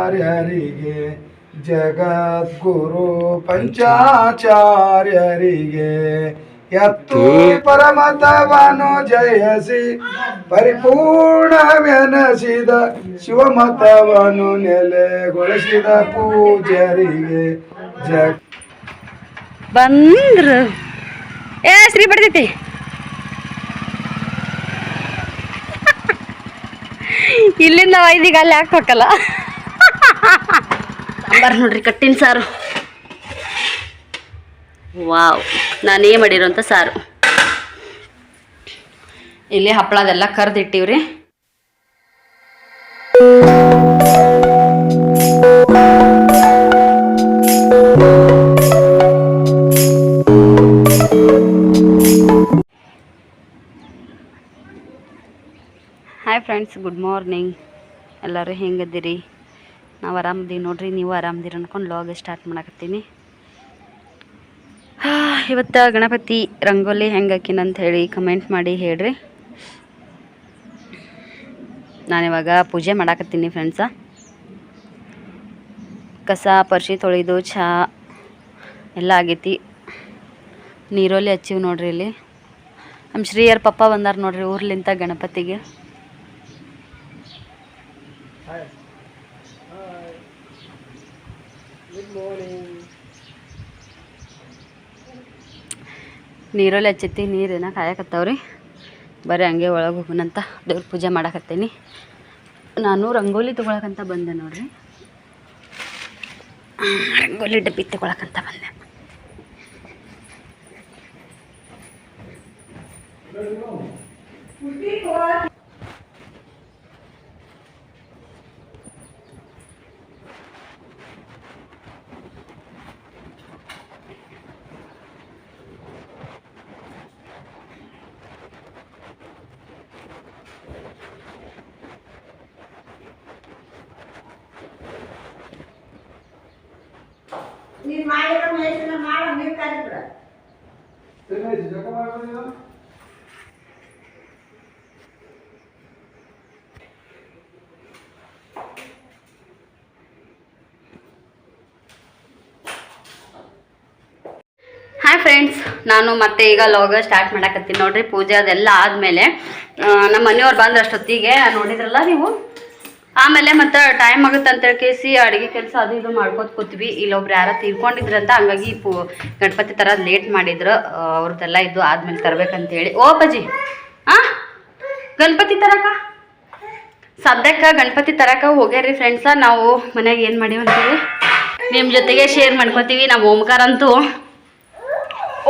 ಆಚಾರ್ಯರಿಗೆ ಜಗದ್ಗುರು ಪಂಚಾಚಾರ್ಯರಿಗೆ, ಎತ್ತು ಪರಮತವನು ಜಯಸಿ ಪರಿಪೂರ್ಣವೆನಸಿದ ಶಿವಮತವನು ನೆಲೆಗೊಳಿಸಿದ ಪೂಜರಿಗೆ ಜಗ ಬಂದ್ರು. ಏ ಶ್ರೀ ಬಡ್ದೈತಿ. ಇಲ್ಲಿಂದ ವೈದಿಗೆ ಅಲ್ಲಿ ಹಾಕ್ಬೇಕಲ್ಲ. ಸಾಂಬಾರು ನೋಡ್ರಿ ಕಟ್ಟಿನ ಸಾರು. ವಾವ್ ನಾನೇ ಮಾಡಿರೋಂಥ ಸಾರು. ಇಲ್ಲಿ ಹಪ್ಪಳದೆಲ್ಲ ಕರೆದಿಟ್ಟಿವ್ರಿ. ಹಾಯ್ ಫ್ರೆಂಡ್ಸ್ ಗುಡ್ ಮಾರ್ನಿಂಗ್ ಎಲ್ಲರೂ ಹೆಂಗದಿರಿ ನಾವು ಆರಾಮದೀವಿ ನೋಡ್ರಿ, ನೀವು ಆರಾಮದಿರ ಅನ್ಕೊಂಡು ಲಾಗ್ ಸ್ಟಾರ್ಟ್ ಮಾಡಕತ್ತೀನಿ. ಇವತ್ತು ಗಣಪತಿ ರಂಗೋಲಿ ಹೆಂಗೆ ಹಾಕಿನಂತ ಹೇಳಿ ಕಮೆಂಟ್ ಮಾಡಿ ಹೇಳ್ರಿ. ನಾನಿವಾಗ ಪೂಜೆ ಮಾಡಾಕತ್ತೀನಿ ಫ್ರೆಂಡ್ಸ ಕಸ ಪರ್ಶಿ ತೊಳೆದು ಚಹಾ ಎಲ್ಲ ಆಗೈತಿ. ನೀರೋಲಿ ಹಚ್ಚಿವಿ ನೋಡ್ರಿ ಇಲ್ಲಿ. ನಮ್ಮ ಶ್ರೀಯರ್ ಪಪ್ಪ ಬಂದಾರ ನೋಡ್ರಿ ಊರ್ಲಿಂತ ಗಣಪತಿಗೆ. ನೀರಲ್ಲಿ ಹಚ್ಚೈತಿ ನೀರೇನ ಕಾಯಕತ್ತವ್ರಿ. ಬರೀ ಹಂಗೆ ಒಳಗೆ ಹೋಗೋಣಂತ ದೇವ್ರ ಪೂಜೆ ಮಾಡಕತ್ತೀನಿ. ನಾನು ರಂಗೋಲಿ ತೊಗೊಳಕಂತ ಬಂದೆ ನೋಡ್ರಿ. ರಂಗೋಲಿ ಡಬ್ಬಿ ತೊಗೊಳಕಂತ ಬಂದೆ ನೀನ್ ಮಾಡಿರೋ ಮೇಸಿನ ಮಾಡೋ ನೀರ್ ಕಾಯ್ಬಿಡ ಹಾಯ್ ಫ್ರೆಂಡ್ಸ್ ನಾನು ಮತ್ತೆ ಈಗ ಲಾಗ ಸ್ಟಾರ್ಟ್ ಮಾಡಕತ್ತೀನಿ ನೋಡ್ರಿ, ಪೂಜೆ ಅದೆಲ್ಲ ಆದಮೇಲೆ ನಮ್ಮ ಮನೆಯವ್ರು ಬಂದ್ರೆ ಅಷ್ಟೊತ್ತಿಗೆ ನೋಡಿದ್ರಲ್ಲ ನೀವು? ಆಮೇಲೆ ಮತ್ತೆ ಟೈಮ್ ಆಗುತ್ತೆ ಅಂತ ಕೇಸಿ ಅಡುಗೆ ಕೆಲಸ ಅದು ಇದು ಮಾಡ್ಕೋತ ಕೂತ್ವಿ. ಇಲ್ಲೊಬ್ರು ಯಾರ ತೀರ್ಕೊಂಡಿದ್ರಂತ, ಹಂಗಾಗಿ ಪೂ, ಗಣಪತಿ ಥರ ಲೇಟ್ ಮಾಡಿದ್ರು ಅವ್ರದ್ದೆಲ್ಲ ಇದು ಆದ್ಮೇಲೆ ತರ್ಬೇಕಂತೇಳಿ ಓ ಬಜಿ ಆ? ಗಣಪತಿ ತರಕ? ಸದ್ಯಕ್ಕೆ ಗಣಪತಿ ತರಕ ಹೋಗ್ಯಾರಿ ಫ್ರೆಂಡ್ಸ ನಾವು ಮನೆಯಾಗ ಏನು ಮಾಡೀವಿ ಅಂತೇಳಿ ನಿಮ್ಮ ಜೊತೆಗೆ ಶೇರ್ ಮಾಡ್ಕೊತೀವಿ ನಮ್ಮ ಓಂಕಾರ ಅಂತೂ.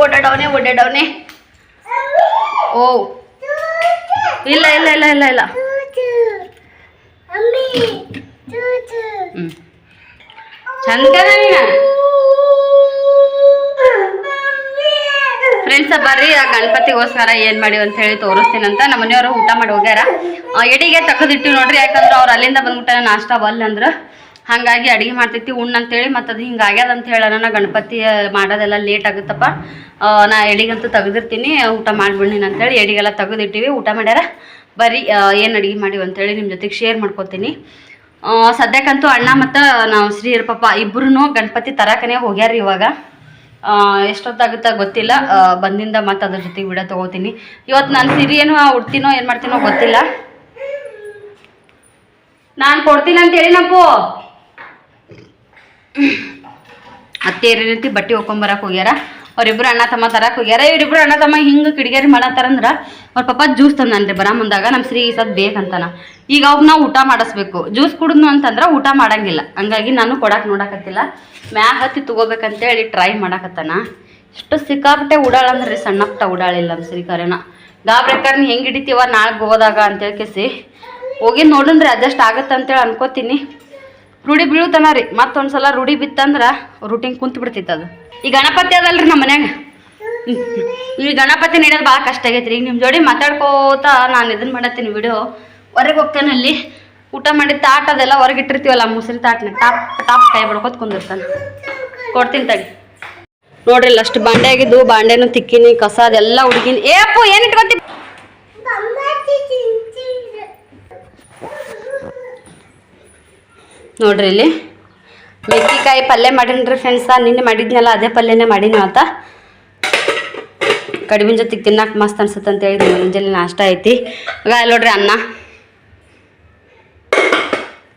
ಓಡಾಡವನೆ ಓಡಾಡವನೆ ಓ. ಇಲ್ಲ ಇಲ್ಲ ಇಲ್ಲ ಇಲ್ಲ ಇಲ್ಲ. ಚಂದ ಫ್ರೆಂಡ್ಸ ಬರ್ರಿ, ಆ ಗಣಪತಿಗೋಸ್ಕರ ಏನು ಮಾಡಿ ಅಂತ ಹೇಳಿ ತೋರಿಸ್ತೀನಂತ ನಮ್ಮ ಮನೆಯವರು ಊಟ ಮಾಡಿ ಹೋಗ್ಯಾರ. ಎಡಿಗೆ ತಕ್ಕದಿಟ್ಟಿವಿ ನೋಡ್ರಿ, ಯಾಕಂದ್ರೆ ಅವ್ರು ಅಲ್ಲಿಂದ ಬಂದ್ಬಿಟ್ಟ ನಾಷ್ಟ ಬಲ್ಲ ಅಂದ್ರೆ. ಹಾಗಾಗಿ ಅಡಿಗೆ ಮಾಡ್ತೈತಿ ಉಣ್ಣು ಅಂತೇಳಿ ಮತ್ತು ಅದು ಹಿಂಗೆ ಆಗ್ಯದ ಅಂತ ಹೇಳೋಣ. ಗಣಪತಿ ಮಾಡೋದೆಲ್ಲ ಲೇಟ್ ಆಗುತ್ತಪ್ಪ. ನಾ ಎಡಿಗಂತೂ ತೆಗೆದಿರ್ತೀನಿ, ಊಟ ಮಾಡ್ಬಿಡ್ನಿ ಅಂತೇಳಿ ಎಡಿಗೆಲ್ಲ ತೆಗೆದಿಟ್ಟಿವಿ. ಊಟ ಮಾಡ್ಯಾರ? ಬರೀ ಏನು ಅಡಿಗೆ ಮಾಡಿವಿ ಅಂತೇಳಿ ನಿಮ್ಮ ಜೊತೆಗೆ ಶೇರ್ ಮಾಡ್ಕೊತೀನಿ. ಸದ್ಯಕ್ಕಂತೂ ಅಣ್ಣ ಮತ್ತು ನಾವು ಶ್ರೀಯರ ಪಾಪ ಇಬ್ಬರೂ ಗಣಪತಿ ತರಕನೇ ಹೋಗ್ಯಾರ ಇವಾಗ. ಎಷ್ಟೊತ್ತಾಗುತ್ತಾ ಗೊತ್ತಿಲ್ಲ. ಬಂದಿಂದ ಮತ್ತು ಅದ್ರ ಜೊತೆಗೆ ವಿಡಿಯೋ ತೊಗೋತೀನಿ. ಇವತ್ತು ನಾನು ಸಿರಿ ಏನು ಉಡ್ತೀನೋ, ಏನು ಮಾಡ್ತೀನೋ ಗೊತ್ತಿಲ್ಲ. ನಾನು ಕೊಡ್ತೀನಿ ಅಂತ ರೀತಿ ಬಟ್ಟೆ ಹೋಗ್ಕೊಂಬರಕ್ಕೆ ಹೋಗ್ಯಾರ. ಅವ್ರಿಬ್ರು ಅಣ್ಣ ತಮ್ಮ ತರಕ್ಕೆ ಹೋಗ್ಯಾರ. ಇವ್ರಿಬ್ರು ಅಣ್ಣ ತಮ್ಮ ಹಿಂಗೆ ಕಿಡಿಗೇರಿ ಮಾಡತ್ತಾರಂದ್ರ ಅವ್ರ ಪಪ್ಪ ಜ್ಯೂಸ್ ತಂದನ್ರಿ ಬರ ಮುಂದಾಗ. ನಮ್ಮ ಶ್ರೀ ಸದ್ ಬೇಕಂತಾನ. ಈಗ ಅವಾಗ ನಾವು ಊಟ ಮಾಡಿಸ್ಬೇಕು. ಜ್ಯೂಸ್ ಕುಡಿದ್ನು ಅಂತಂದ್ರೆ ಊಟ ಮಾಡಂಗಿಲ್ಲ. ಹಂಗಾಗಿ ನಾನು ಕೊಡಕ್ಕೆ ನೋಡಕತ್ತಿಲ್ಲ. ಮ್ಯಾಗ ಹತ್ತಿ ತಗೋಬೇಕಂತೇಳಿ ಟ್ರೈ ಮಾಡಕತ್ತಾನ. ಎಷ್ಟು ಸಿಕ್ಕಾಪಟ್ಟೆ ಉಡಾಳ ಅಂದ್ರೆ ಸಣ್ಣ ಪುಟ್ಟ ಉಡಾಳಿಲ್ಲ ನಮ್ಮ ಶ್ರೀಕರಣ ಗಾಬ್ರೇಕರ್ ನೀ ಹೆಂಗೆ ಹಿಡಿತೀವ ನಾಳೆ ಹೋದಾಗ ಅಂತೇಳಿ ಕೇಸಿ. ಹೋಗಿ ನೋಡನ್ರಿ ಅಡ್ಜಸ್ಟ್ ಆಗತ್ತೆ ಅಂತೇಳಿ ಅನ್ಕೋತೀನಿ. ರೂಢಿ ಬೀಳ್ತಾನ ರೀ, ಮತ್ತೊಂದ್ಸಲ ರೂಢಿ ಬಿತ್ತಂದ್ರ ರೂಟಿಂಗ್ ಕುಂತ ಬಿಡ್ತಿತ್ತು ಅದು. ಈ ಗಣಪತಿ ಅದಲ್ರಿ ನಮ್ಮ ಮನ್ಯಾಗ. ಈ ಗಣಪತಿ ನೀಡೋದು ಭಾಳ ಕಷ್ಟ ಆಗೈತೆ ಈಗ ನಿಮ್ಮ ಜೋಡಿ ಮಾತಾಡ್ಕೋತ ನಾನು ಇದನ್ನ ಮಾಡತ್ತೀನಿ ವಿಡಿಯೋ ಹೊರಗೆ ಅಲ್ಲಿ. ಊಟ ಮಾಡಿದ ತಾಟ್ ಅದೆಲ್ಲ ಹೊರಗೆ ಇಟ್ಟಿರ್ತೀವಲ್ಲ, ಮುಸ್ರಿ ತಾಟ್ನ. ಟಾಪ್ ಟಾಪ್ ಕೈ ಬಡ್ಕೋತ ಕುಂದಿರ್ತಾನೆ. ಕೊಡ್ತೀನಿ ತಡಿ. ನೋಡ್ರಿ ಅಷ್ಟು ಬಾಂಡೆ ಆಗಿದ್ದು, ಬಾಂಡೆನು ತಿಕ್ಕಿನಿ, ಕಸ ಅದೆಲ್ಲ ಹುಡುಗಿನಿ. ಏ ಅಪ್ಪು, ಏನು ಇಟ್ಕೊತಿ? ನೋಡ್ರಿ ಇಲ್ಲಿ. ಮೆಕ್ಕಿಕಾಯಿ ಪಲ್ಯ ಮಾಡೀನಿ ಫ್ರೆಂಡ್ಸ ನಿನ್ನೆ ಮಾಡಿದ್ನಲ್ಲ, ಅದೇ ಪಲ್ಯನೇ ಮಾಡೀನಿ ಅಂತ ಕಡಿಮೆ ಜೊತೆಗೆ ತಿನ್ನಕ್ಕೆ ಮಸ್ತ್ ಅನ್ಸುತ್ತೆ ಅಂತ ಹೇಳಿ ಮುಂಜಾನೆ ನಾಷ್ಟ ಐತಿ. ಈಗ ನೋಡ್ರಿ ಅನ್ನ.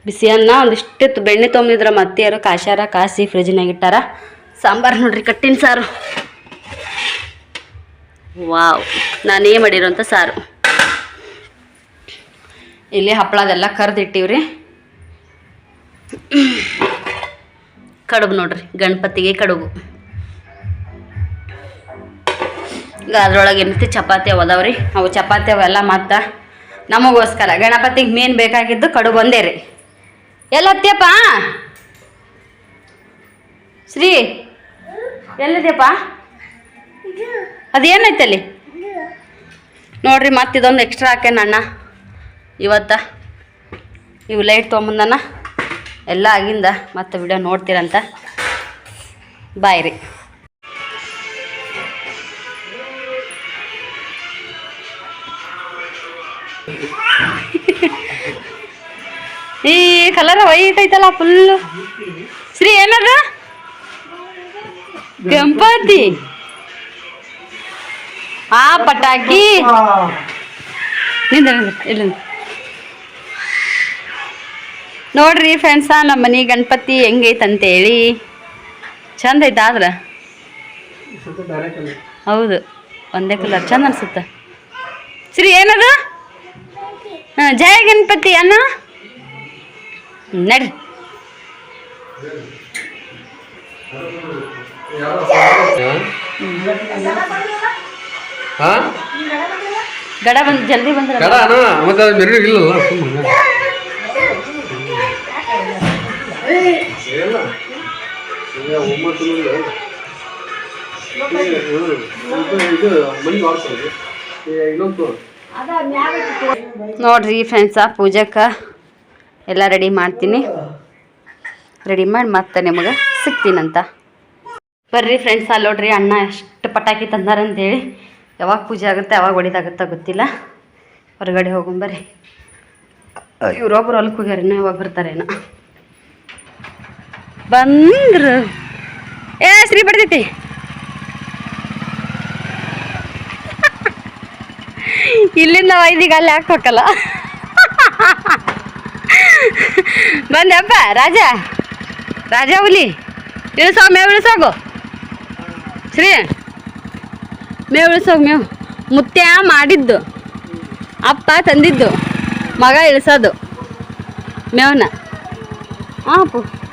ಬಿಸಿ ಅನ್ನ, ಒಂದಿಷ್ಟು ಬೆಣ್ಣೆ ತೊಗೊಂಡಿದ್ರ ಮತ್ತೆಯಾರು ಕಾಶ್ಯಾರ ಕಾಸಿ ಫ್ರಿಜ್ನಾಗ ಇಟ್ಟಾರ. ಸಾಂಬಾರು ನೋಡ್ರಿ ಕಟ್ಟಿನ ಸಾರು. ವಾವ್, ನಾನೇ ಮಾಡಿರೋಂಥ ಸಾರು. ಇಲ್ಲಿ ಹಪ್ಪಳದೆಲ್ಲ ಕರ್ದಿಟ್ಟಿವ್ರಿ ಕಡುಬು ನೋಡ್ರಿ, ಗಣಪತಿಗೆ ಕಡುಬು. ಈಗ ಅದ್ರೊಳಗೆ ಏನೈತಿ, ಚಪಾತಿ ಅದಾವೆ ರೀ ಅವು ಚಪಾತಿ ಅವೆಲ್ಲ ಮತ್ತು ನಮಗೋಸ್ಕರ ಗಣಪತಿಗೆ ಮೇನ್ ಬೇಕಾಗಿದ್ದು ಕಡುಬು ಒಂದೇ ರೀ. ಎಲ್ಲ ಹತ್ತಿಯಪ್ಪ? ಶ್ರೀ, ಎಲ್ಲಿದೆಯಪ್ಪ? ಅದೇನೈತಲ್ಲಿ? ನೋಡ್ರಿ, ಮತ್ತೆ ಇದೊಂದು ಎಕ್ಸ್ಟ್ರಾ ಹಾಕೇನಣ್ಣ ಇವತ್ತ ಇವು ಲೈಟ್ ತೊಗೊಂಬಂದನ. ಎಲ್ಲ ಆಗಿಂದ ಮತ್ತೆ ವಿಡಿಯೋ ನೋಡ್ತೀರಂತ. ಬಾಯ್ ರೀ. ಈ ಕಲರ್ ವೈಟ್ ಐತಲ್ಲ ಫುಲ್ಲು ಶ್ರೀ ಏನದ? ಗಣಪತಿ. ಆ ಪಟಾಕಿ. ನಿಂದ ಇಲ್ಲ ನೋಡ್ರಿ ಫ್ರೆಂಡ್ಸ ನಮ್ಮ ಮನೆ ಗಣಪತಿ ಹೆಂಗೈತಂತೇಳಿ. ಚಂದ ಐತೆ ಆದ್ರೆ? ಹೌದು ಒಂದೇ ಕಲರ್ ಚಂದ ಅನ್ಸುತ್ತೆ. ಶ್ರೀ ಏನದು? ಹಾಂ ಜಯ ಗಣಪತಿ ಅನ್ನ ನಡ್ರಿ. ಗಡ ಬಂದು ಜಲ್ದಿ ಬಂದ್ರ ಅಣ್ಣ ಮತ್ತೆ ಅದು ಇಲ್ಲಲ್ಲ ಸುಮ್ಮನೆ ಒಂಬತ್ತು ಮಂದಿ ಇದು ಮನೆ ಮಾಡ್ತಾರೆ ಇನ್ನೊಂದು ನೋಡ್ರಿ ಫ್ರೆಂಡ್ಸ ಪೂಜಕ್ಕೆ ಎಲ್ಲ ರೆಡಿ ಮಾಡ್ತೀನಿ. ರೆಡಿ ಮಾಡಿ ಮತ್ತೆ ನಿಮಗೆ ಸಿಗ್ತೀನಂತ. ಬರ್ರಿ ಫ್ರೆಂಡ್ಸ್ ಅಲ್ಲಿ ನೋಡ್ರಿ ಅಣ್ಣ ಎಷ್ಟು ಪಟಾಕಿ ತಂದಾರಂತೇಳಿ ಯಾವಾಗ ಪೂಜೆ ಆಗುತ್ತೆ ಯಾವಾಗ ಹೊಡಿದಾಗುತ್ತೋ ಗೊತ್ತಿಲ್ಲ. ಹೊರಗಡೆ ಹೋಗೊಂಬರ್ರಿ ಇವ್ರೊಬ್ರು ಹೊಲಕ್ಕೆ ಹೋಗ್ಯಾರ ಇನ್ನೂ ಯಾವಾಗ ಬರ್ತಾರೇನೋ. ಬಂದ್ರು. ಏ, ಶ್ರೀ ಬಡ್ದೈತಿ ಇಲ್ಲಿಂದ ವೈದಿಗೆ ಅಲ್ಲಿ ಹಾಕ್ಬೇಕಲ್ಲ. ಬಂದಪ್ಪ, ರಾಜ. ರಾಜ ಹುಲಿ. ಇಳಿಸೋ ಮೇವು ಇಳಿಸೋಗು ಶ್ರೀ. ಮೇವು ಇಳಿಸೋಗು ಮೇವು. ಮುತ್ಯ ಮಾಡಿದ್ದು. ಅಪ್ಪ ತಂದಿದ್ದು. ಮಗ ಇಳಿಸೋದು. ಮೇವನ್ನ ಹಾಂ ಅಪ್ಪು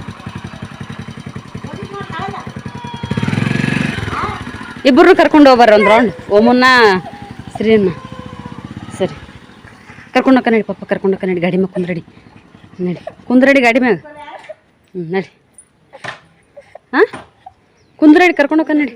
ಇಬ್ಬರು ಕರ್ಕೊಂಡು ಹೋಗ್ಬಾರ ಒಂದು ರೌಂಡ್ ಓಮನ್ನ ಶ್ರೀನ ಸರಿ ಕರ್ಕೊಂಡು ಹೋಗ ನಡಿ ಪಪ್ಪ ಕರ್ಕೊಂಡು ಹೋಗ ನಡಿ ಗಾಡಿ ಮ್ಯಾಗ ಕುಂದ್ರಡಿ ನಡಿ ಕುಂದ್ರಡಿ ಗಾಡಿ ಮ್ಯಾಗ ಹ್ಞೂ ನಡಿ ಹಾಂ ಕುಂದ್ರಡಿ ಕರ್ಕೊಂಡು ಹೋಗ ನಡಿ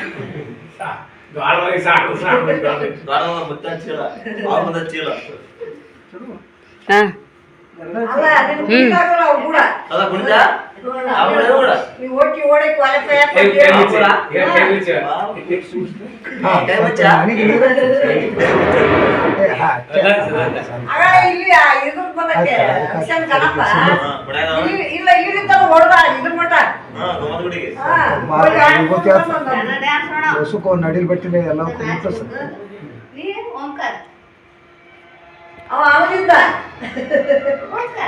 ಹ್ಞೂ ಇಲ್ಲಿ ಓಯ್ ಚೀಲ ಸರಿ ಹಾಂ. ಅಲ್ಲ ಅದನ್ನ ನೀವು ಓಟಿ ಓಡಕ್ಕೆ ಹೊಲಕ್ಕೆ ಆಗ ಇಲ್ಲಿ ಇದ್ರ ಬಂದಕ್ಕೆ ಇಲ್ಲ ಇಲ್ಲಿ- ಹೊಡೆದ ಇದ್ರ ನಡಿಲ್ ಎಲ್ಲ ಓಂಕಾರ ಅವ ಅವನಿಂದ ಆಯ್ತಾ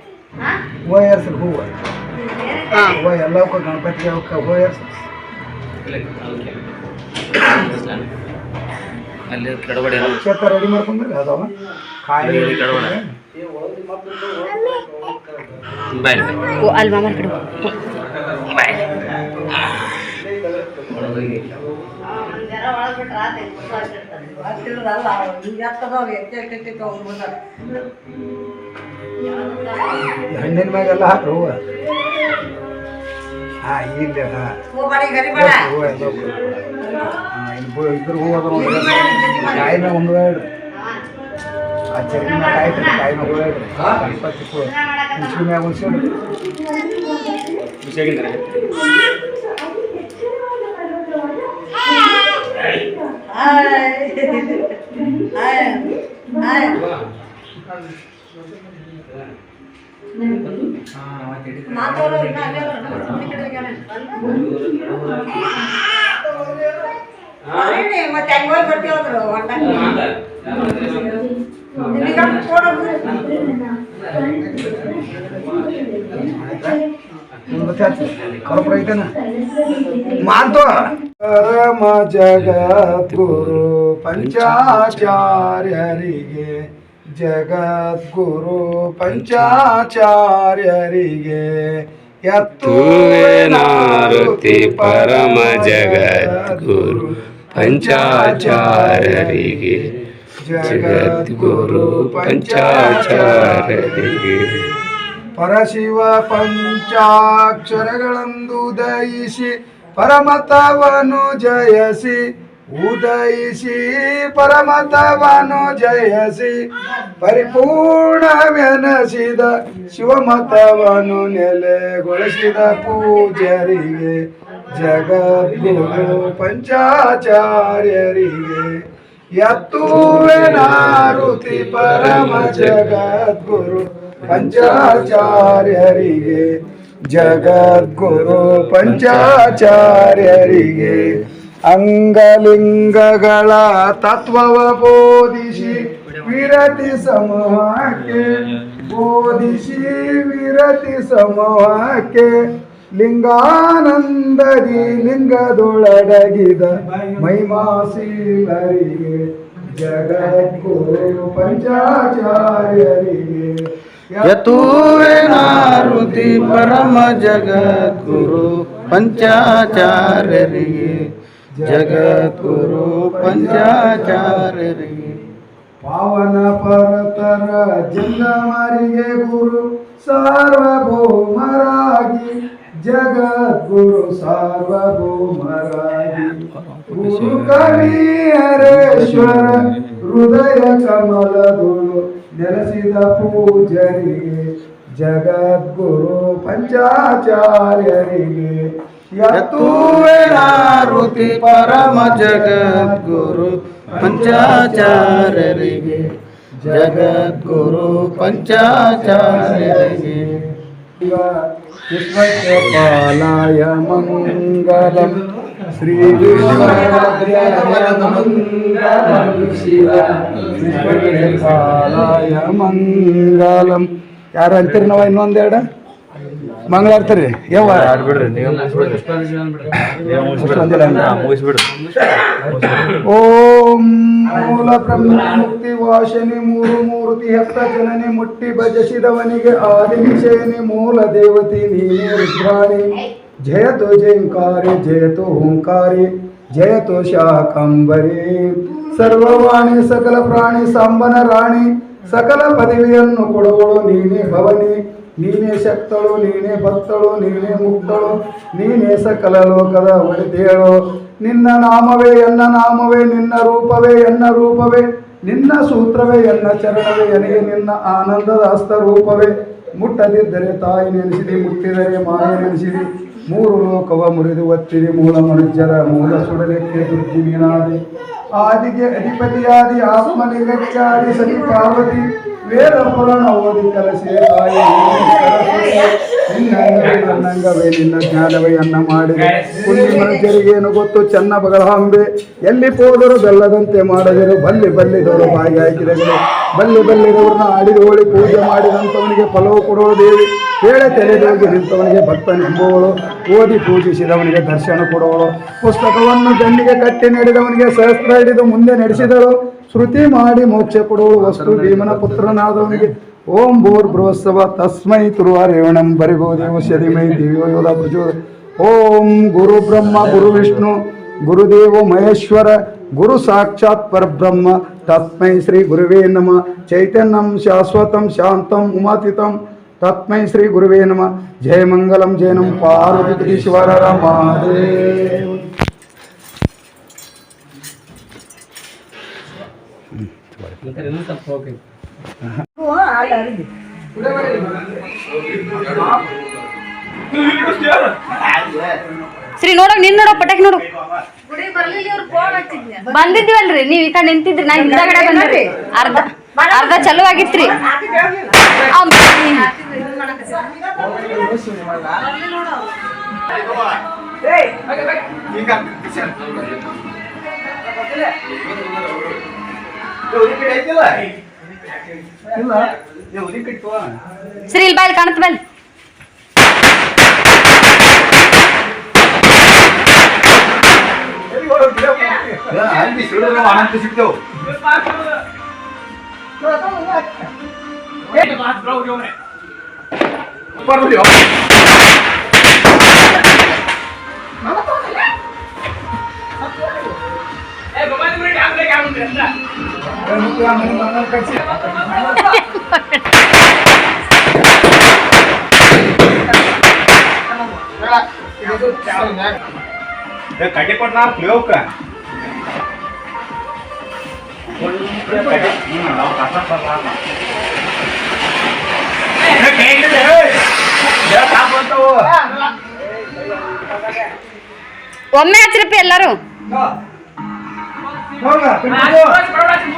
ಹೂವು ಹೂವು. ಏರ್ಸಲ್ಲ ಹೂವು ಹೂವು ಎಲ್ಲವಕ್ಕೂ ಗಣಪತಿಗೆ ಅವಕ್ಕೆ ಹೂವು ಏರ್ಸಲ್ಲ ಅಲ್ಲಿ ಕೆಡಬಡಿ ಕ್ಷೇತ್ರ ರೆಡಿ ಮಾಡ್ಕೊಂಡ್ರೆ ಅದಾವ ಕಾಯಿ ಕೆಡಬಡ ಬಾಯ್. ಅಲ್ಲಿ ಮಾಮನ ಕಡೆ ಹೋಗು. ಹಣ್ಣಿನ ಮ್ಯಾಗೆಲ್ಲ ಹಾಕ್ರಿ ಹೂವು. ಹಾಂ ಇಲ್ಲ ಹಾಂ. ಹೂವು ಎಲ್ಲ ಇದ್ರ ಹೂವು ಅದ ಕಾಯಿ ಮ್ಯಾಗ ಒಂದು ಇಡ್ರಿ. ಆ ಚರ್ಗಿ ಮ್ಯಾಗ ಕಾಯಿ ಇಟ್ರಿ ಕಾಯಿನ ಹೂವು ಇಡ್ರಿ. ಗಣಪತಿ ಹೂವು ಹುಣ್ಸಿಗೆ ಮ್ಯಾಗ ಹಾಯ್. ಇಡ್ರಿ ಮತ್ತೆ ಹೆಂಗ್ ಹೋಗಿ ಬರ್ತೀವಂದ್ರು ಮಾಂತು ಪಂಚಾಚಾರ್ಯರಿಗೆ ಜಗದ್ಗುರು ಪಂಚಾಚಾರ್ಯರಿಗೆ ನಾರುತಿ ಪರಮ ಜಗದ್ಗುರು ಪಂಚಾಚಾರ್ಯರಿಗೆ ಜಗದ್ಗುರು ಪಂಚಾಚಾರ್ಯರಿಗೆ ಪರಶಿವ ಪಂಚಾಕ್ಷರಗಳಂದು ದಯಿಸಿ ಪರಮತವನು ಜಯಸಿ ಉದಯಿಸಿ ಪರಮತವನು ಜಯಸಿ ಪರಿಪೂರ್ಣವೆನಸಿದ ಶಿವಮತವನು ನೆಲೆಗೊಳಿಸಿದ ಪೂಜರಿಗೆ ಜಗದ್ಗುರು ಪಂಚಾಚಾರ್ಯರಿಗೆ. ಎತ್ತುವೆನಾರುತಿ ಪರಮ ಜಗದ್ಗುರು ಪಂಚಾಚಾರ್ಯರಿಗೆ ಜಗದ್ಗುರು ಪಂಚಾಚಾರ್ಯರಿಗೆ. ಅಂಗಲಿಂಗಗಳ ತತ್ವವ ಬೋಧಿಸಿ ವಿರತಿ ಸಮೂಹಕ್ಕೆ ಬೋಧಿಸಿ ವಿರತಿ ಸಮೂಹಕ್ಕೆ ಲಿಂಗಾನಂದದಿ ಲಿಂಗದೊಳಡಗಿದ ಮೈಮಾಶೀಲರಿಗೆ ಜಗದ್ಗುರು ಪಂಚಾಚಾರ್ಯರಿಗೆ. ಯತುವೇನಾರುತಿ ಪರಮ ಜಗದ್ಗುರು ಪಂಚಾಚಾರ್ಯರಿಗೆ. ಜಗದ್ಗುರು ಪಂಚಾಚಾರ್ಯರಿಗೆ ಪಾವನ ಪರತರ ಜಂಗಮರಿಗೆ ಗುರು, ಸಾರ್ವಭೌಮರಾಗಿ. ಜಗದ್ಗುರು ಸಾರ್ವಭೌಮರಾಗಿ. ಗುರು ಕವಿಯರೇಶ್ವರ ಹೃದಯ ಕಮಲದುಳು ನೆಲೆಸಿದ ಪೂಜರಿಗೆ ಜಗದ್ಗುರು ಪಂಚಾಚಾರ್ಯರಿಗೆ. ಯತುವೇನಾರುತಿ ಪರಮ ಜಗದ್ಗುರು ಪಂಚಾಚಾರ್ಯರಿಗೆ ಜಗದ್ಗುರು ಪಂಚಾಚಾರ್ಯರಿಗೆ ಪಾಲಾಯ ಮಂಗಲಂ ಶ್ರೀ ಪಾಲಾಯ ಮಂಗಲಂ ಯಾರು ಅಂತೀರಿ ನಾವು ಇನ್ನೊಂದೆರಡು ಮಂಗಳಾರ್ತೀರಿ. ಯಾವ ಒಂದಿಲ್ಲ ಅಂದ್ರೆ. ಓಂ ಮೂಲ ಬ್ರಹ್ಮ ಮುಕ್ತಿ ವಾಶನಿ ಮೂರು ಮೂರ್ತಿ ಹೆತ್ತ ಜನನಿ ಮುಟ್ಟಿ ಭಜಿಸಿದವನಿಗೆ ಆದಿನಿಶೇನಿ ಮೂಲ ದೇವತಿ ನೀನೇ ರುದ್ರಾಣಿ ಜಯತು ಜಯಂಕಾರಿ ಜಯತು ಓಂಕಾರಿ ಜಯತು ಶಾಕಂಬರಿ. ಸರ್ವವಾಣಿ ಸಕಲ ಪ್ರಾಣಿ ಸಾಂಬನ ರಾಣಿ ಸಕಲ ಪದವಿಯನ್ನು ಕೊಡುವಳು ನೀನೇ ಭವನಿ. ನೀನೇ ಶಕ್ತಳು, ನೀನೇ ಬತ್ತಳು ನೀನೇ ಮುಕ್ತಳು, ನೀನೇ ಸಕಲ ಲೋಕದ ಒಡೆದೇಳು ನಿನ್ನ ನಾಮವೇ ಎನ್ನ ನಾಮವೇ, ನಿನ್ನ ರೂಪವೇ ಎನ್ನ ರೂಪವೇ, ನಿನ್ನ ಸೂತ್ರವೇ ಎನ್ನ ಚರಣವೇ ಎನಗೆ ನಿನ್ನ ಆನಂದದ ಹಸ್ತ ರೂಪವೇ. ಮುಟ್ಟದಿದ್ದರೆ ತಾಯಿ ನೆನೆಸಿರಿ, ಮುಟ್ಟಿದರೆ ಮಾಯ ನೆನೆಸಿರಿ. ಮೂರು ಲೋಕವ ಮುರಿದು ಒತ್ತಿರಿ, ಮೂಲ ಮನುಷ್ಯರ ಮೂಲ ಸುಡಲಿಕ್ಕೆ ದುರ್ಗಿ ಮೀನಾದಿ ಆದಿಗೆ ಅಧಿಪತಿಯಾದಿ, ಆತ್ಮನಿಗಚ್ಚಾದಿ ಸತಿ ಪಾರ್ವತಿ ವೇದ ಪುರಾಣ ಓದಿ ಕಲಸೆ ನಿನ್ನ ಪುಣ್ಯ ಮನುಷ್ಯರಿಗೇನು ಗೊತ್ತು? ಚೆನ್ನ ಎಲ್ಲಿ ಹೋದರು ಬೆಲ್ಲದಂತೆ ಮಾಡದಿರು, ಬಲ್ಲಿ ಬಲ್ಲಿದವರು ಬಾಯಿ ಹಾಕಿದಗಳು ಬಲ್ಲಿ ಬಲ್ಲಿದವ್ರನ್ನ ಆಡಿದೋಳಿ ಪೂಜೆ ಮಾಡಿದಂಥವನಿಗೆ ಫಲವು ಕೊಡುವ ದೇವಿ. ಹೇಳೆ ನಿಂತವನಿಗೆ ನಿಂತವನಿಗೆ ಭಕ್ತನೆಂಬುವಳು ಓದಿ ಪೂಜಿಸಿದವನಿಗೆ ದರ್ಶನ ಕೊಡುವಳು ಪುಸ್ತಕವನ್ನು ಬೆನ್ನಿಗೆ ಕಟ್ಟಿ ನಡೆದವನಿಗೆ ಸಹಸ್ರ ಹಿಡಿದು ಮುಂದೆ ನಡೆಸಿದಳು. ಶ್ರುತಿ ಮಾಡಿ ಮೋಕ್ಷ ಕೊಡುವಳು ವಸ್ತು ಭೀಮನ ಪುತ್ರನಾದವನಿಗೆ ಓಂ ಭೂರ್ ಬೃಹಸ್ಸವ ತಸ್ಮೈ ತುರುವಾರೇವಣಂ ಬರಿಗೋದೇವ ಶರಿಮೈ ದಿವ್ಯೋ ಯೋಧ ಪ್ರಚೋದ ಓಂ ಗುರು ಬ್ರಹ್ಮ ಗುರು ವಿಷ್ಣು ಗುರುದೇವ ಮಹೇಶ್ವರ ಗುರು ಸಾಕ್ಷಾತ್ ಪರಬ್ರಹ್ಮ ತಸ್ಮೈ ಶ್ರೀ ಗುರುವೇ ನಮ ಚೈತನ್ಯಂ ಶಾಶ್ವತಂ ಶಾಂತಂ ಉಮಾತಿತಂ ತಸ್ಮೈ ಶ್ರೀ ಗುರುವೇ ನಮ ಜಯ ಮಂಗಲಂ ಜಯನಂ ಪಾರ್ವತೀಶ್ವರ ಹೋಗಿ ಶ್ರೀ ನೋಡಕ್ ನಿನ್ ನೋಡಕ್ ಪಟಾಕಿ ನೋಡು ಬಂದಿದ್ವಲ್ರಿ ನೀವ್ ಈ ಕಡೆ ನಿಂತಿದ್ರಿ ನಾ ಹಿಂದಗಡೆ ಬಂದ್ರಿ ಅರ್ಧ ಅರ್ಧ ಚಲೋ ಆಗಿತ್ರಿ ಅವ್ನ್ ಬರ್ಲಿ. ಶ್ರೀ ಇಲ್ಲಿ ಬಾಯಲ್ಲಿ ಕಾಣತ್ ಬಲ್ ಕಡ್ಡಿಪಟ್ನ ಪ್ಲೇವ್ಕ ಒಮ್ಮೆ ಹಚ್ರಪ್ಪ ಎಲ್ಲಾರು ಸೆಲ್ಫಿ ಹತ್ರ ಸೆಲ್ಫಿ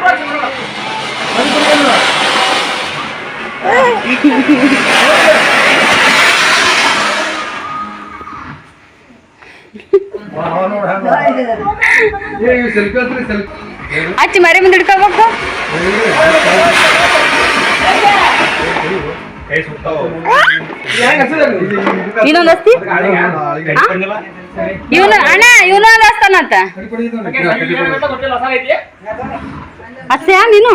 ಹಚ್ಚಿ ಮರಿ ಮುಂದೆ ಹಿಡ್ಕೋಬೇಕು? ಇನ್ನೊಂದು ಅಸ್ತಿ? ಇವನು ಅಣ್ಣ ಇವನು ಒಂದ್ ಹಸ್ತಾನಂತ ಹಸ್ತ್ಯಾ ನೀನು?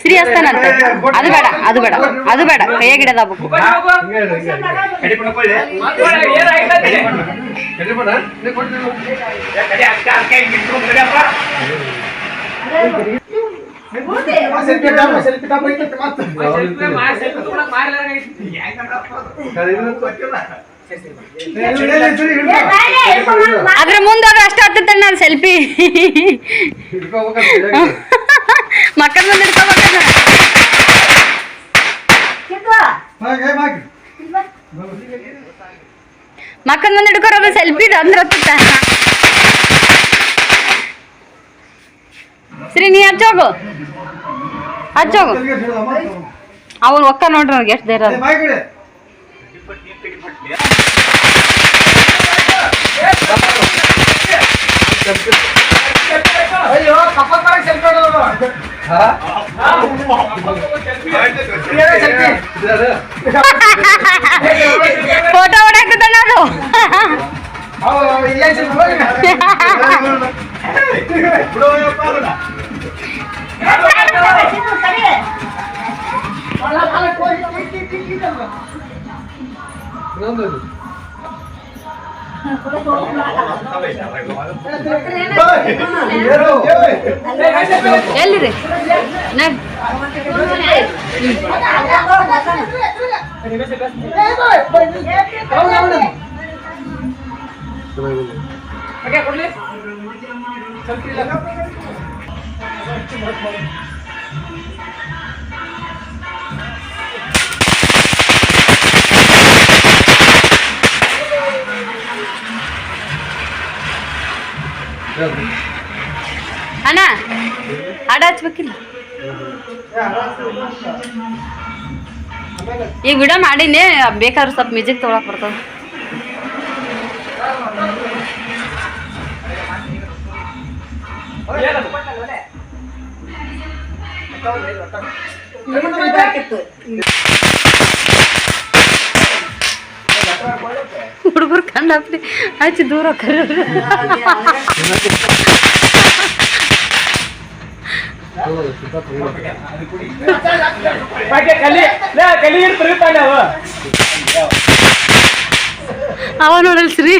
ಶ್ರೀ ಹಸ್ತಾನಂತ ಅದು ಬೇಡ ಅದು ಬೇಡ ಅದು ಬೇಡ. ಕೈಯಾಗ ಗಿಡದ ಕಡಿಯಪ್ಪ ಅದ್ರ ಮುಂದೆ ಅದ್ರ ಅಷ್ಟ ಹತ್ತದ ನಾನು ಸೆಲ್ಫಿ ಮಕ್ಕಳ ಮುಂದೆ ಹಿಡ್ಕೋಬೇಕನ್ನ ಮಕ್ಕಳ ಮುಂದೆ ಹಿಡ್ಕೊರೋದು ಸೆಲ್ಫಿ ಅಂದ್ರೆ ಸರಿ ನೀ ಹಚ್ಚೋಗು ಹಚ್ಚೋಗು ಅವನು ಒಕ್ಕ ನೋಡ್ರಿ ಅವ್ರಿಗೆ ಎಷ್ಟು ಧೈರ್ಯ ಅದ. ಫೋಟೋ ಹೊಡಾಕತ್ತಾನ ಅದು ಇನ್ನೊಂದು ಎಲ್ಲಿರಿ? ನಡ್ ಅಣ್ಣ ಹಾಡ ಹಚ್ಬೇಕಿಲ್ಲ? ಈಗ ವಿಡಿಯೋ ಮಾಡೀನಿ ಬೇಕಾದ್ರೆ ಸ್ವಲ್ಪ ಮ್ಯೂಸಿಕ್ ತೊಗೊಳಕ್ ಬರ್ತದೆ. ಹುಡುಗರು ಕಂಡಾಪ್ರಿ ಹಚ್ಚಿ ದೂರ ಕರೀರಿ ಅವ nodal Shri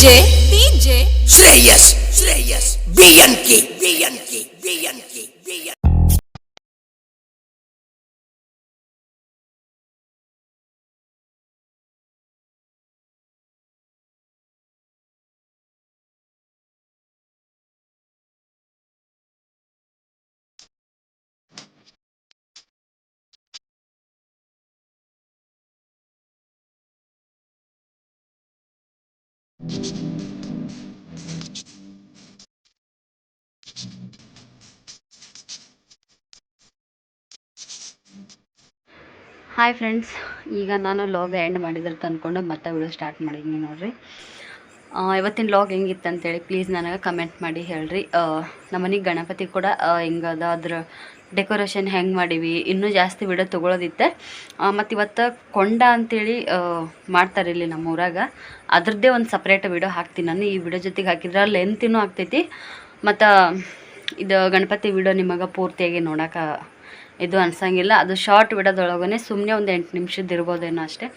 DJ DJ Shreyas Shreyas BNK hi friends ಈಗ ನಾನು ಲಾಗ್ ಎಂಡ್ ಮಾಡಿದ್ರೆ ತಂದ್ಕೊಂಡು ಮತ್ತೆ ವಿಡಿಯೋ ಸ್ಟಾರ್ಟ್ ಮಾಡಿದ್ದೀನಿ ನೋಡಿರಿ. ಇವತ್ತಿನ ಲಾಗ್ ಹೆಂಗಿತ್ತು ಅಂತೇಳಿ ಪ್ಲೀಸ್ ನನಗೆ ಕಮೆಂಟ್ ಮಾಡಿ ಹೇಳ್ರಿ. ನಮ್ಮನೆಗೆ ಗಣಪತಿ ಕೂಡ ಹೆಂಗದ ಅದ್ರ ಡೆಕೋರೇಷನ್ ಹೆಂಗೆ ಮಾಡೀವಿ, ಇನ್ನೂ ಜಾಸ್ತಿ ವಿಡಿಯೋ ತೊಗೊಳೋದಿತ್ತೆ. ಮತ್ತು ಇವತ್ತು ಕೊಂಡ ಅಂತೇಳಿ ಮಾಡ್ತಾರೆ ಇಲ್ಲಿ ನಮ್ಮ ಊರಾಗ. ಅದ್ರದ್ದೇ ಒಂದು ಸಪ್ರೇಟ್ ವಿಡಿಯೋ ಹಾಕ್ತೀನಿ ನಾನು. ಈ ವಿಡಿಯೋ ಜೊತೆಗೆ ಹಾಕಿದ್ರೆ ಲೆಂತಿನೂ ಆಗ್ತೈತಿ. ಮತ್ತು ಇದು ಗಣಪತಿ ವಿಡಿಯೋ ನಿಮಗೆ ಪೂರ್ತಿಯಾಗಿ ನೋಡೋಕೆ ಇದು ಅನ್ಸಂಗಿಲ್ಲ. ಅದು ಶಾರ್ಟ್ ವಿಡಿಯೋದೊಳಗನೆ ಸುಮ್ಮನೆ ಒಂದು ಎಂಟು ನಿಮಿಷದ್ದು ಇರ್ಬೋದೇನೋ ಅಷ್ಟೇ.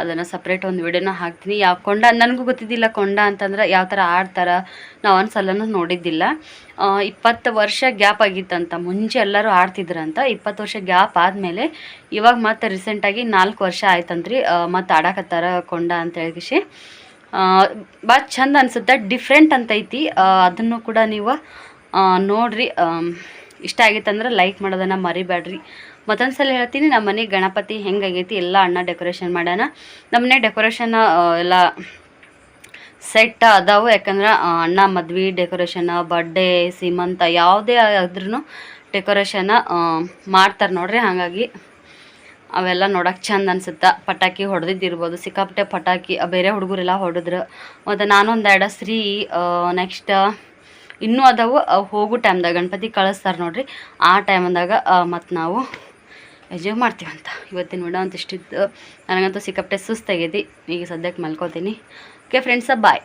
ಅದನ್ನು ಸಪ್ರೇಟ್ ಒಂದು ವಿಡಿಯೋನ ಹಾಕ್ತೀನಿ. ಯಾವ ಕೊಂಡ, ನನಗೂ ಗೊತ್ತಿದ್ದಿಲ್ಲ ಕೊಂಡ ಅಂತಂದ್ರೆ ಯಾವ ಥರ ಆಡ್ತಾರೆ ನಾವು ಒಂದು ಸಲನೂ ನೋಡಿದ್ದಿಲ್ಲ. ಇಪ್ಪತ್ತು ವರ್ಷ ಗ್ಯಾಪ್ ಆಗಿತ್ತಂತ, ಮುಂಚೆ ಎಲ್ಲರೂ ಆಡ್ತಿದ್ರಂತ. ಇಪ್ಪತ್ತು ವರ್ಷ ಗ್ಯಾಪ್ ಆದಮೇಲೆ ಇವಾಗ ಮತ್ತೆ ರೀಸೆಂಟಾಗಿ ನಾಲ್ಕು ವರ್ಷ ಆಯ್ತಂತ್ರಿ. ಮತ್ತು ಆಡಕತ್ತಾರ ಕೊಂಡ ಅಂತ ಹೇಳಿಸಿ ಭಾಳ ಚಂದ ಅನಿಸುತ್ತೆ, ಡಿಫ್ರೆಂಟ್ ಅಂತೈತಿ. ಅದನ್ನು ಕೂಡ ನೀವು ನೋಡ್ರಿ. ಇಷ್ಟ ಆಗಿತ್ತಂದ್ರೆ ಲೈಕ್ ಮಾಡೋದನ್ನು ಮರಿಬೇಡ್ರಿ. ಮತ್ತೊಂದು ಸಲ ಹೇಳ್ತೀನಿ ನಮ್ಮ ಮನೆ ಗಣಪತಿ ಹೆಂಗಾಗೈತಿ, ಎಲ್ಲ ಅಣ್ಣ ಡೆಕೋರೇಷನ್ ಮಾಡ್ಯಾನ ನಮ್ಮನೆ ಡೆಕೋರೇಷನ್ ಎಲ್ಲ ಸೆಟ್ ಅದಾವು. ಯಾಕಂದ್ರೆ ಅಣ್ಣ ಮದ್ವೆ ಡೆಕೋರೇಷನ್ ಬರ್ಡೇ ಸೀಮಂತ ಯಾವುದೇ ಆದ್ರೂ ಡೆಕೋರೇಷನ್ ಮಾಡ್ತಾರೆ ನೋಡ್ರಿ. ಹಾಗಾಗಿ ಅವೆಲ್ಲ ನೋಡಕ್ಕೆ ಚಂದ ಅನ್ಸುತ್ತೆ. ಪಟಾಕಿ ಹೊಡೆದಿದ್ದಿರ್ಬೋದು. ಸಿಕ್ಕಾಪಟ್ಟೆ ಪಟಾಕಿ, ಬೇರೆ ಹುಡುಗರೆಲ್ಲ ಹೊಡೆದ್ರು. ಮತ್ತು ನಾನೊಂದು ಎರಡು ಶ್ರೀ ನೆಕ್ಸ್ಟ್ ಇನ್ನೂ ಅದಾವು. ಹೋಗೋ ಟೈಮ್ದಾಗ ಗಣಪತಿ ಕಳಿಸ್ತಾರೆ ನೋಡ್ರಿ. ಆ ಟೈಮ್ದಾಗ ಮತ್ತು ನಾವು ಎಂಜಾಯ್ ಮಾಡ್ತೀವಂತ. ಇವತ್ತಿನ ವಿಡಿಯೋ ಅಂತ ಇಷ್ಟಿತ್ತು ನನಗಂತೂ ಸಿಕ್ಕಾಪಟ್ಟೆ ಸುಸ್ತಾಗೈತಿ ಈಗ ಸದ್ಯಕ್ಕೆ ಮಲ್ಕೋತೀನಿ. ಓಕೆ ಫ್ರೆಂಡ್ಸ ಬಾಯ್